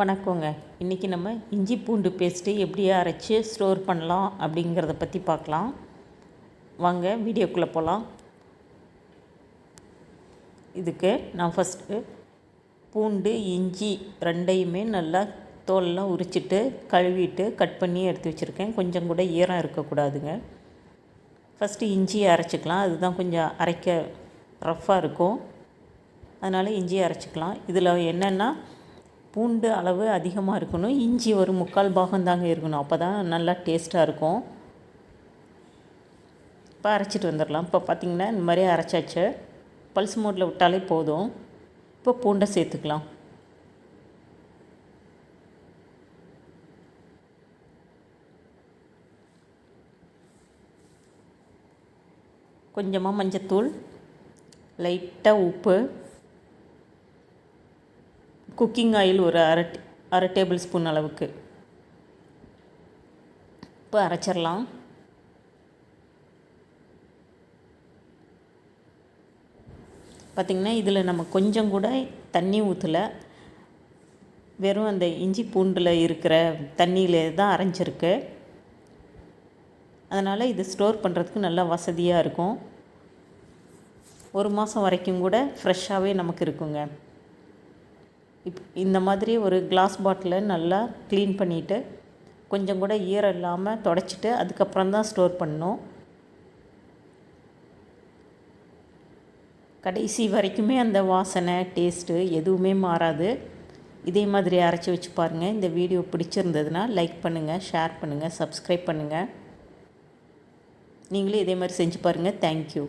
வணக்கங்க. இன்றைக்கி நம்ம இஞ்சி பூண்டு பேஸ்ட்டு எப்படி அரைச்சி ஸ்டோர் பண்ணலாம் அப்படிங்கிறத பற்றி பார்க்கலாம். வாங்க வீடியோக்குள்ளே போகலாம் இதுக்கு நான் ஃபஸ்ட்டு பூண்டு இஞ்சி ரெண்டையுமே நல்லா தோலெல்லாம் உரிச்சிட்டு கழுவிட்டு கட் பண்ணி எடுத்து வச்சுருக்கேன். கொஞ்சம் கூட ஈரம் இருக்கக்கூடாதுங்க. ஃபஸ்ட்டு இஞ்சியை அரைச்சிக்கலாம். அதுதான் கொஞ்சம் அரைக்க ரஃப்பாக இருக்கும். அதனால் இஞ்சியை அரைச்சிக்கலாம். இதில் என்னென்னா பூண்டு அளவு அதிகமாக இருக்கணும். இஞ்சி ஒரு முக்கால் பாகம் தாங்க இருக்கணும். அப்போ தான் நல்லா டேஸ்ட்டாக இருக்கும். இப்போ அரைச்சிட்டு வந்துடலாம். இப்போ பார்த்திங்கன்னா இந்த மாதிரி அரைச்சாச்சு. பல்ஸ் மோட்டில் விட்டாலே போதும். இப்போ பூண்டை சேர்த்துக்கலாம். கொஞ்சமாக மஞ்சத்தூள் லைட்டாக உப்பு. குக்கிங் ஆயில் ஒரு அரை அரை டேபிள் ஸ்பூன் அளவுக்கு. இப்போ அரைச்சிடலாம். பார்த்திங்கன்னா இதில் நம்ம கொஞ்சம் கூட தண்ணி ஊற்றலை வெறும் அந்த இஞ்சி பூண்டில் இருக்கிற தண்ணியில் தான் அரைஞ்சிருக்கு. அதனால் இது ஸ்டோர் பண்ணுறதுக்கு நல்லா வசதியாக இருக்கும். ஒரு மாதம் வரைக்கும் கூட ஃப்ரெஷ்ஷாகவே நமக்கு இருக்குங்க. இப் இந்த மாதிரி ஒரு கிளாஸ் பாட்டிலை நல்லா க்ளீன் பண்ணிவிட்டு கொஞ்சம் கூட ஈரம் இல்லாமல் தொடச்சிட்டு அதுக்கப்புறம் தான் ஸ்டோர் பண்ணணும். கடைசி வரைக்குமே அந்த வாசனை டேஸ்ட்டு எதுவுமே மாறாது. இதே மாதிரி அரைச்சி வச்சு பாருங்கள் இந்த வீடியோ பிடிச்சிருந்ததுன்னா லைக் பண்ணுங்கள் ஷேர் பண்ணுங்கள் சப்ஸ்கிரைப் பண்ணுங்கள் நீங்களும் இதே மாதிரி செஞ்சு பாருங்கள் தேங்க்யூ